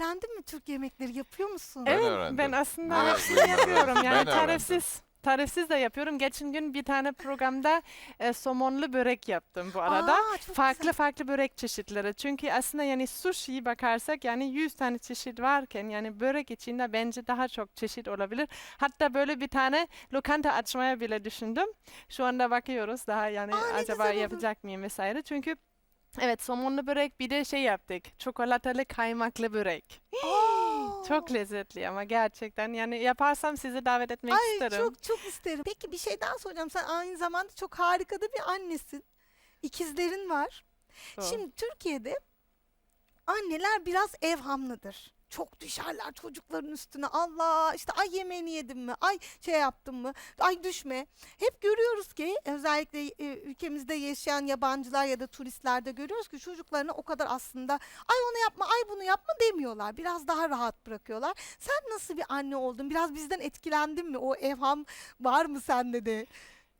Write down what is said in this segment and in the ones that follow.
öğrendin mi Türk yemekleri yapıyor musun? Ben Evet, öğrendim. ben aslında Evet, hepsini ben yapıyorum. Yani Ben öğrendim. tarifsiz. Tarifsiz de yapıyorum. Geçen gün bir tane programda e, somonlu börek yaptım bu arada. Aa, çok farklı güzel. farklı börek çeşitleri. Çünkü aslında yani sushi'yi bakarsak yani 100 tane çeşit varken yani börek içinde bence daha çok çeşit olabilir. Hatta böyle bir tane lokanta açmaya bile düşündüm. Şu anda bakıyoruz daha yani Aa, ne acaba güzel olur. yapacak mıyım vesaire. Çünkü evet somonlu börek bir de şey yaptık. Çikolatalı kaymaklı börek. Aa. Çok lezzetli ama gerçekten yani yaparsam sizi davet etmek Ay isterim. çok çok isterim. Peki bir şey daha soracağım. Sen aynı zamanda çok harika da bir annesin. İkizlerin var. Doğru. Şimdi Türkiye'de anneler biraz evhamlıdır. Çok düşerler çocukların üstüne. Allah işte ay yemeğini yedim mi? Ay şey yaptım mı? Ay düşme. Hep görüyoruz ki özellikle e, ülkemizde yaşayan yabancılar ya da turistlerde görüyoruz ki çocuklarına o kadar aslında ay onu yapma, ay bunu yapma demiyorlar. Biraz daha rahat bırakıyorlar. Sen nasıl bir anne oldun? Biraz bizden etkilendin mi? O evham var mı sende de?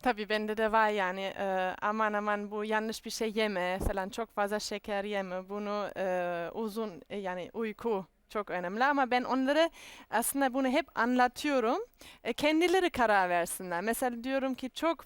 Tabii bende de var yani e, aman aman bu yanlış bir şey yeme falan çok fazla şeker yeme bunu e, uzun e, yani uyku çok önemli ama ben onlara aslında bunu hep anlatıyorum. E, kendileri karar versinler. Mesela diyorum ki çok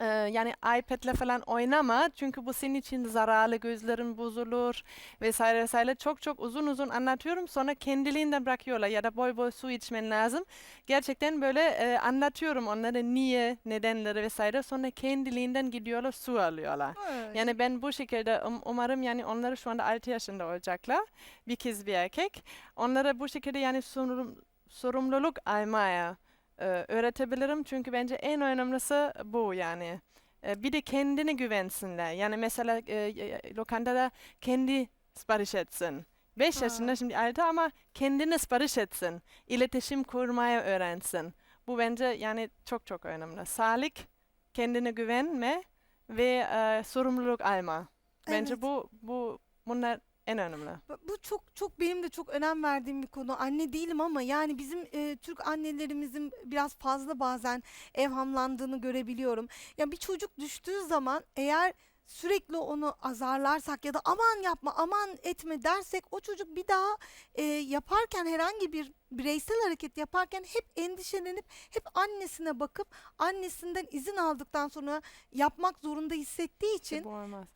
e, yani iPad'le falan oynama çünkü bu senin için zararlı gözlerin bozulur vesaire vesaire çok çok uzun uzun anlatıyorum sonra kendiliğinden bırakıyorlar ya da boy boy su içmen lazım. Gerçekten böyle e, anlatıyorum onlara niye, nedenleri vesaire sonra kendiliğinden gidiyorlar su alıyorlar. Yani ben bu şekilde um- umarım yani onları şu anda 6 yaşında olacaklar. Bir kız bir erkek. Onlara bu şekilde yani sorum, sorumluluk almaya e, öğretebilirim. Çünkü bence en önemlisi bu yani. E, bir de kendine güvensinler. Yani mesela e, lokantada kendi sipariş etsin. 5 Ha. yaşında şimdi altı ama kendine sipariş etsin. İletişim kurmayı öğrensin. Bu bence yani çok çok önemli. Sağlık, kendine güvenme ve e, sorumluluk alma. Bence Evet. bu bu bunlar en önemli. Bu çok çok benim de çok önem verdiğim bir konu. Anne değilim ama yani bizim e, Türk annelerimizin biraz fazla bazen evhamlandığını görebiliyorum. Ya bir çocuk düştüğü zaman eğer sürekli onu azarlarsak ya da aman yapma aman etme dersek o çocuk bir daha e, yaparken herhangi bir bireysel hareket yaparken hep endişelenip hep annesine bakıp annesinden izin aldıktan sonra yapmak zorunda hissettiği için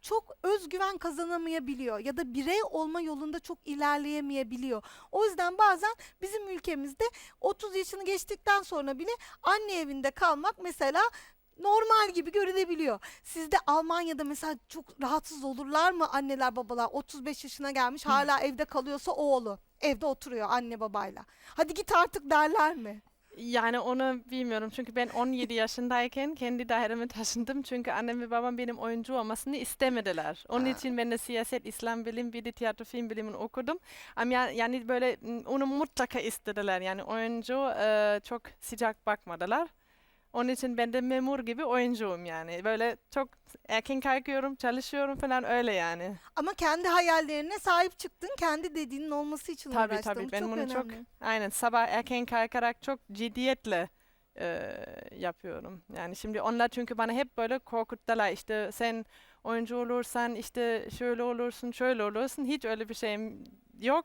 çok özgüven kazanamayabiliyor ya da birey olma yolunda çok ilerleyemeyebiliyor. O yüzden bazen bizim ülkemizde 30 yaşını geçtikten sonra bile anne evinde kalmak mesela normal gibi görülebiliyor. Sizde Almanya'da mesela çok rahatsız olurlar mı anneler babalar 35 yaşına gelmiş hala evde kalıyorsa oğlu evde oturuyor anne babayla. Hadi git artık derler mi? Yani onu bilmiyorum çünkü ben 17 yaşındayken kendi daireme taşındım çünkü annem ve babam benim oyuncu olmasını istemediler. Onun Ha. için ben de siyaset, İslam bilim, bir de tiyatro film bilimini okudum. Ama ya- yani böyle m, onu mutlaka istediler. Yani oyuncu e, çok sıcak bakmadılar. Onun için ben de memur gibi oyuncuyum yani. Böyle çok erken kalkıyorum, çalışıyorum falan öyle yani. Ama kendi hayallerine sahip çıktın. Kendi dediğinin olması için Tabii, uğraştın. tabii. Bu Ben çok bunu çok- önemli. Aynen sabah erken kalkarak çok ciddiyetle e, yapıyorum. Yani şimdi onlar çünkü bana hep böyle korkuttular işte sen oyuncu olursan işte şöyle olursun şöyle olursun hiç öyle bir şeyim yok.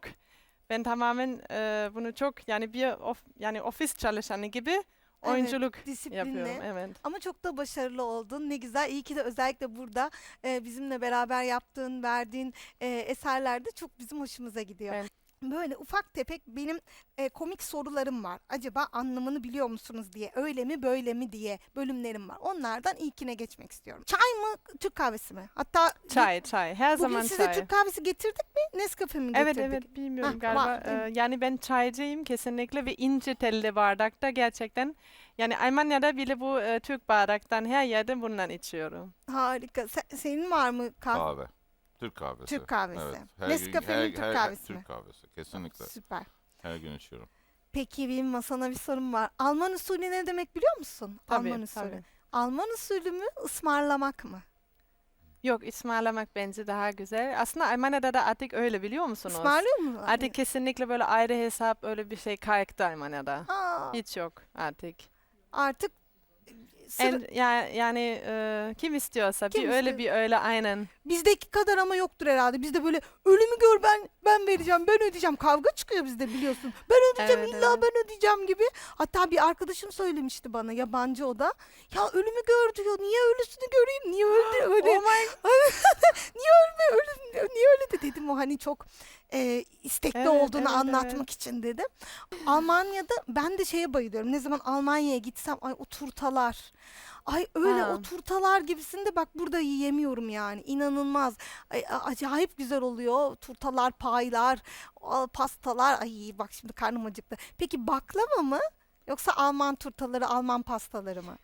Ben tamamen e, bunu çok yani bir of, yani ofis çalışanı gibi oyunculuk Disiplinli. yapıyorum. Evet. Ama çok da başarılı oldun. Ne güzel. İyi ki de özellikle burada e, bizimle beraber yaptığın, verdiğin e, eserlerde çok bizim hoşumuza gidiyor. Evet. Böyle ufak tefek benim e, komik sorularım var. Acaba anlamını biliyor musunuz diye. Öyle mi böyle mi diye bölümlerim var. Onlardan ilkine geçmek istiyorum. Çay mı Türk kahvesi mi? Hatta Çay çay her bugün zaman size çay. Türk kahvesi getirdik mi? Nescafe mi Evet getirdik? evet bilmiyorum Hah, galiba. var? Ee, yani ben çaycıyım kesinlikle ve ince telli bardakta gerçekten. Yani Almanya'da bile bu e, Türk bardaktan her yerde bundan içiyorum. Harika. Se- senin var mı kahve? Kahve. Türk kahvesi. Türk kahvesi. Evet. Her Nescafe'nin her- Türk her- kahvesi mi? Türk kahvesi. Kesinlikle. Süper. Her gün içiyorum. Peki benim sana bir sorum var. Alman usulü ne demek biliyor musun? Tabii, Alman usulü. tabii. Alman usulü mü ısmarlamak mı? Yok ısmarlamak bence daha güzel. Aslında Almanya'da da artık öyle biliyor musunuz? Ismarlıyor mu? Artık kesinlikle böyle ayrı hesap öyle bir şey kalktı Almanya'da. Aa, Hiç yok artık. artık En, ya, yani e, kim istiyorsa Kim bir öyle istiyor? bir öyle aynen. bizdeki kadar ama yoktur herhalde. Bizde böyle ölümü gör ben ben vereceğim ben ödeyeceğim. Kavga çıkıyor bizde biliyorsun. Ben ödeyeceğim Evet, illa evet. ben ödeyeceğim gibi. Hatta bir arkadaşım söylemişti bana yabancı o da. Ya ölümü gör diyor. Niye ölüsünü göreyim? Niye öldü öyle? Oh my niye ölme ölüm niye öyle de dedim o hani çok e, istekli Evet, olduğunu evet, anlatmak için dedim. Almanya'da ben de şeye bayılıyorum. Ne zaman Almanya'ya gitsem ay o turtalar. Ay öyle Ha. o turtalar gibisinde bak burada yiyemiyorum yani. İnanılmaz. Ay, acayip güzel oluyor. Turtalar, paylar, pastalar. Ay bak şimdi karnım acıktı. Peki baklava mı? Yoksa Alman turtaları, Alman pastaları mı?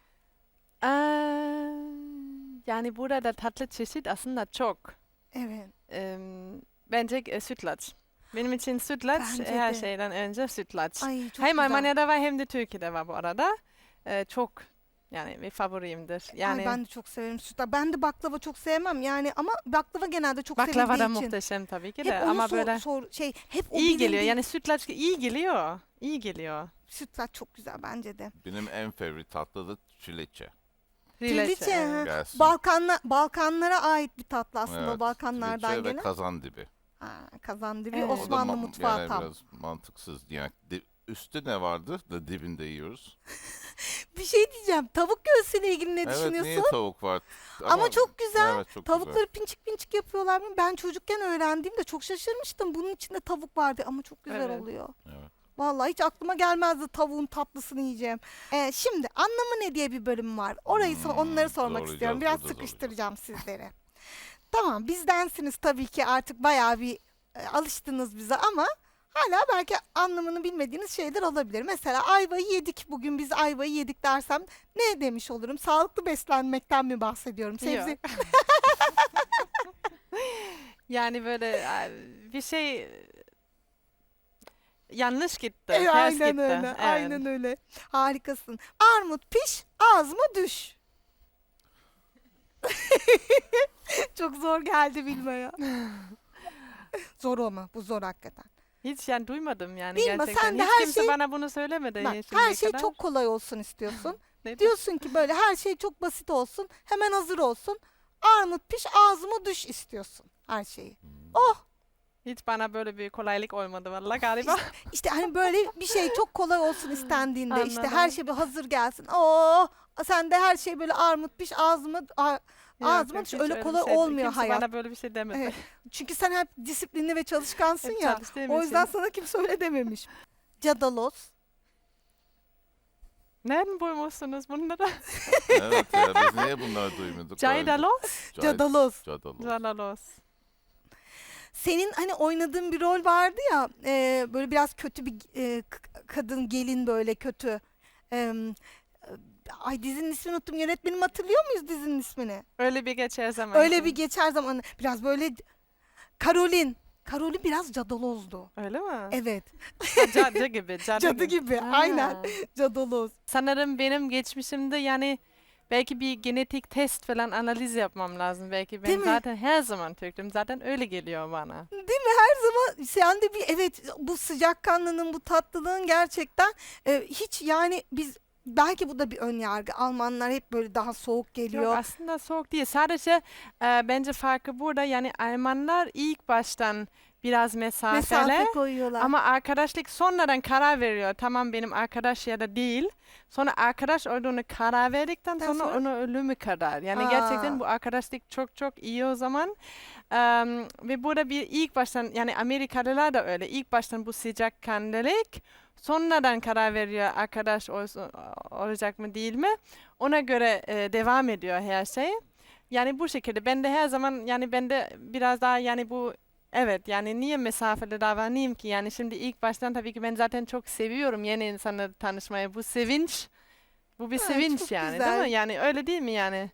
Eee, yani burada tatlı çeşit aslında çok. Evet. Em, bence e, sütlaç. Benim için sütlaç Bence her de. şeyden önce sütlaç. Ay çok hem güzel. Almanya'da var hem de Türkiye'de var bu arada. Eee, çok yani bir favorimdir. Yani Ay ben de çok severim sütlaç. Ben de baklava çok sevmem yani ama baklava genelde çok baklava da sevildiği için. muhteşem tabii ki Hep de onu ama sor- böyle sor- şey hep o iyi geliyor. Yani sütlaç iyi geliyor. İyi geliyor. sütlaç çok güzel bence de. Benim en favori tatlı da çileçe. Trileçe, Trileçe, evet. ha. Gelsin. Balkanla Balkanlara ait bir tatlı aslında Evet, Balkanlardan trileçe ve gelen. kazan dibi. Ha, kazan dibi Evet. Osmanlı ma- mutfağı yani tam. biraz mantıksız. Yani di- üstte ne vardı da dibinde yiyoruz. Bir şey diyeceğim. Tavuk göğsüyle ilgili ne evet düşünüyorsun? niye tavuk var? Ama, çok güzel. Evet, çok Tavukları güzel. pinçik pinçik yapıyorlar. Ben çocukken öğrendiğimde çok şaşırmıştım. Bunun içinde tavuk vardı ama çok güzel Evet. oluyor. Evet. Vallahi hiç aklıma gelmezdi tavuğun tatlısını yiyeceğim. Ee, şimdi anlamı ne diye bir bölüm var. Orayı Hmm, onları sormak zorlayacağız, istiyorum. Biraz burada zorlayacağız. sıkıştıracağım sizlere. tamam bizdensiniz tabii ki artık bayağı bir e, alıştınız bize ama hala belki anlamını bilmediğiniz şeyler olabilir. Mesela ayvayı yedik bugün biz ayvayı yedik dersem ne demiş olurum? Sağlıklı beslenmekten mi bahsediyorum? Sebze Yok. Yani böyle e, bir şey yanlış gitti. Evet, ters aynen gitti. öyle. Evet. Aynen öyle. Harikasın. Armut piş, ağzıma düş. Çok zor geldi bilmeye. zor ama bu zor hakikaten. Hiç yani duymadım yani Bilme, gerçekten. sen de Hiç her kimse şey- bana bunu söylemedi. Bak, her şey kadar. çok kolay olsun istiyorsun. Diyorsun ki böyle her şey çok basit olsun, hemen hazır olsun. Armut piş, ağzıma düş istiyorsun her şeyi. Oh Hiç bana böyle bir kolaylık olmadı valla galiba. işte hani böyle bir şey çok kolay olsun istendiğinde işte her şey bir hazır gelsin. Oo sen de her şey böyle armut piş, ağzıma a- düş. hiç Öyle kolay şey- olmuyor kimse hayat. bana böyle bir şey demedi. Evet. Çünkü sen hep disiplinli ve çalışkansın Hep ya. çalıştığım O yüzden için. sana kimse öyle dememiş. Cadalos. Nereden bulmuşsunuz bunları? evet ya biz niye bunları duymadık? Caydalos? Cay- Cadalos. Cadalos. Cadalos. Senin hani oynadığın bir rol vardı ya e, böyle biraz kötü bir e, k- kadın gelin böyle kötü. E, ay dizinin ismini unuttum. Yönetmenim hatırlıyor muyuz dizinin ismini? Öyle bir geçer zaman. Öyle bir geçer zaman biraz böyle Karolin. Karolin biraz cadalozdu. Öyle mi? Evet. Cadı gibi. Cadı, Cadı gibi. Ha. Aynen. Cadaloz. Sanırım benim geçmişimde yani belki bir genetik test falan analiz yapmam lazım. Belki ben Değil mi? zaten her zaman Türk'üm. Zaten öyle geliyor bana. Değil mi? Her zaman sen de bir evet bu sıcakkanlının bu tatlılığın gerçekten e, hiç yani biz belki bu da bir ön yargı. Almanlar hep böyle daha soğuk geliyor. Yok aslında soğuk değil. Sadece e, bence farkı burada. Yani Almanlar ilk baştan biraz mesafeli. Mesafe koyuyorlar. Ama arkadaşlık sonradan karar veriyor. Tamam benim arkadaş ya da değil. Sonra arkadaş olduğunu karar verdikten Ondan sonra sonra? onu ölümü kadar. Yani gerçekten Aa. bu arkadaşlık çok çok iyi o zaman. Em, ve burada bir ilk baştan yani Amerikalılar da öyle. İlk baştan bu sıcakkanlılık sonradan karar veriyor arkadaş olsun, olacak mı değil mi? Ona göre e, devam ediyor her şey. Yani bu şekilde ben de her zaman yani ben de biraz daha yani bu Evet yani niye mesafeli davranayım ki? Yani şimdi ilk baştan tabii ki ben zaten çok seviyorum yeni insanla tanışmayı. Bu sevinç, bu bir Ha, sevinç çok yani değil mi? Yani öyle değil mi yani?